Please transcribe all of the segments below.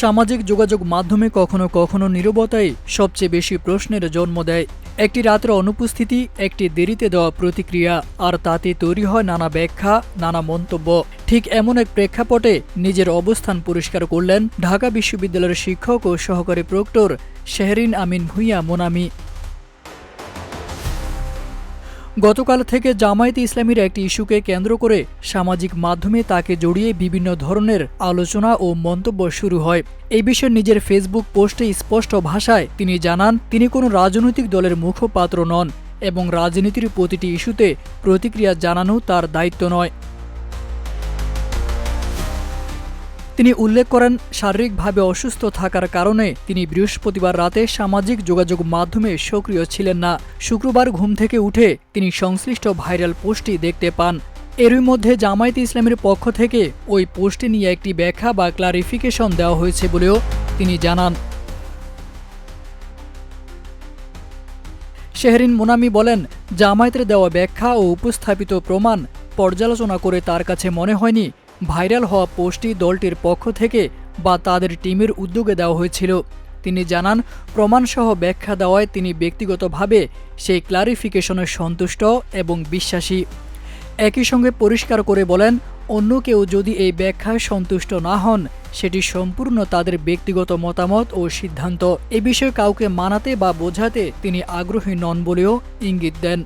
সামাজিক যোগাযোগ মাধ্যমে কখনো কখনো নিরবতাই সবচেয়ে বেশি প্রশ্নের জন্ম দেয়। একটি রাতের অনুপস্থিতি, একটি দেরিতে দেওয়া প্রতিক্রিয়া, আর তাতে তৈরি হয় নানা ব্যাখ্যা, নানা মন্তব্য। ঠিক এমন এক প্রেক্ষাপটে নিজের অবস্থান পরিষ্কার করলেন ঢাকা বিশ্ববিদ্যালয়ের শিক্ষক ও সহকারী প্রক্টর শেহরিন আমিন ভুঁইয়া মোনামি। গতকাল থেকে জামায়াতে ইসলামীর একটি ইস্যুকে কেন্দ্র করে সামাজিক মাধ্যমে তাকে জড়িয়ে বিভিন্ন ধরনের আলোচনা ও মন্তব্য শুরু হয়। এই বিষয়ে নিজের ফেসবুক পোস্টে স্পষ্ট ভাষায় তিনি জানান, তিনি কোনো রাজনৈতিক দলের মুখপাত্র নন এবং রাজনীতির প্রতিটি ইস্যুতে প্রতিক্রিয়া জানানো তার দায়িত্ব নয়। তিনি উল্লেখ করেন, শারীরিকভাবে অসুস্থ থাকার কারণে তিনি বৃহস্পতিবার রাতে সামাজিক যোগাযোগ মাধ্যমে সক্রিয় ছিলেন না। শুক্রবার ঘুম থেকে উঠে তিনি সংশ্লিষ্ট ভাইরাল পোস্টটি দেখতে পান। এরই মধ্যে জামায়াতে ইসলামের পক্ষ থেকে ওই পোস্টে নিয়ে একটি ব্যাখ্যা বা ক্লারিফিকেশন দেওয়া হয়েছে বলেও তিনি জানান। শেহরিন মোনামি বলেন, জামায়াতের দেওয়া ব্যাখ্যা ও উপস্থাপিত প্রমাণ পর্যালোচনা করে তার কাছে মনে হয়নি ভাইরাল হওয়া পোস্টটি দলটির পক্ষ থেকে বা তাদের টিমের উদ্যোগে দেওয়া হয়েছিল। তিনি জানান, প্রমাণসহ ব্যাখ্যা দেওয়ায় তিনি ব্যক্তিগতভাবে সেই ক্লারিফিকেশনে সন্তুষ্ট এবং বিশ্বাসী। একই সঙ্গে পরিষ্কার করে বলেন, অন্য কেউ যদি এই ব্যাখ্যায় সন্তুষ্ট না হন, সেটি সম্পূর্ণ তাদের ব্যক্তিগত মতামত ও সিদ্ধান্ত। এ বিষয়ে কাউকে মানাতে বা বোঝাতে তিনি আগ্রহী নন বলেও ইঙ্গিত দেন।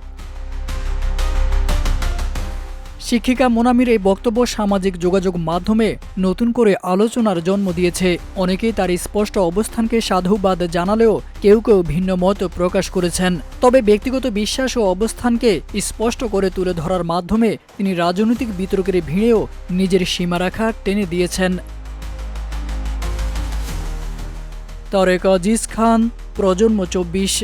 শিক্ষিকা মোনামির এই বক্তব্য সামাজিক যোগাযোগ মাধ্যমে নতুন করে আলোচনার জন্ম দিয়েছে। অনেকেই তার স্পষ্ট অবস্থানকে সাধুবাদ জানালেও কেউ কেউ ভিন্ন মত প্রকাশ করেছেন। তবে ব্যক্তিগত বিশ্বাস ও অবস্থানকে স্পষ্ট করে তুলে ধরার মাধ্যমে তিনি রাজনৈতিক বিতর্কের ভিড়েও নিজের সীমারেখা টেনে দিয়েছেন। তরেক আজিজ খান, প্রজন্ম চব্বিশ।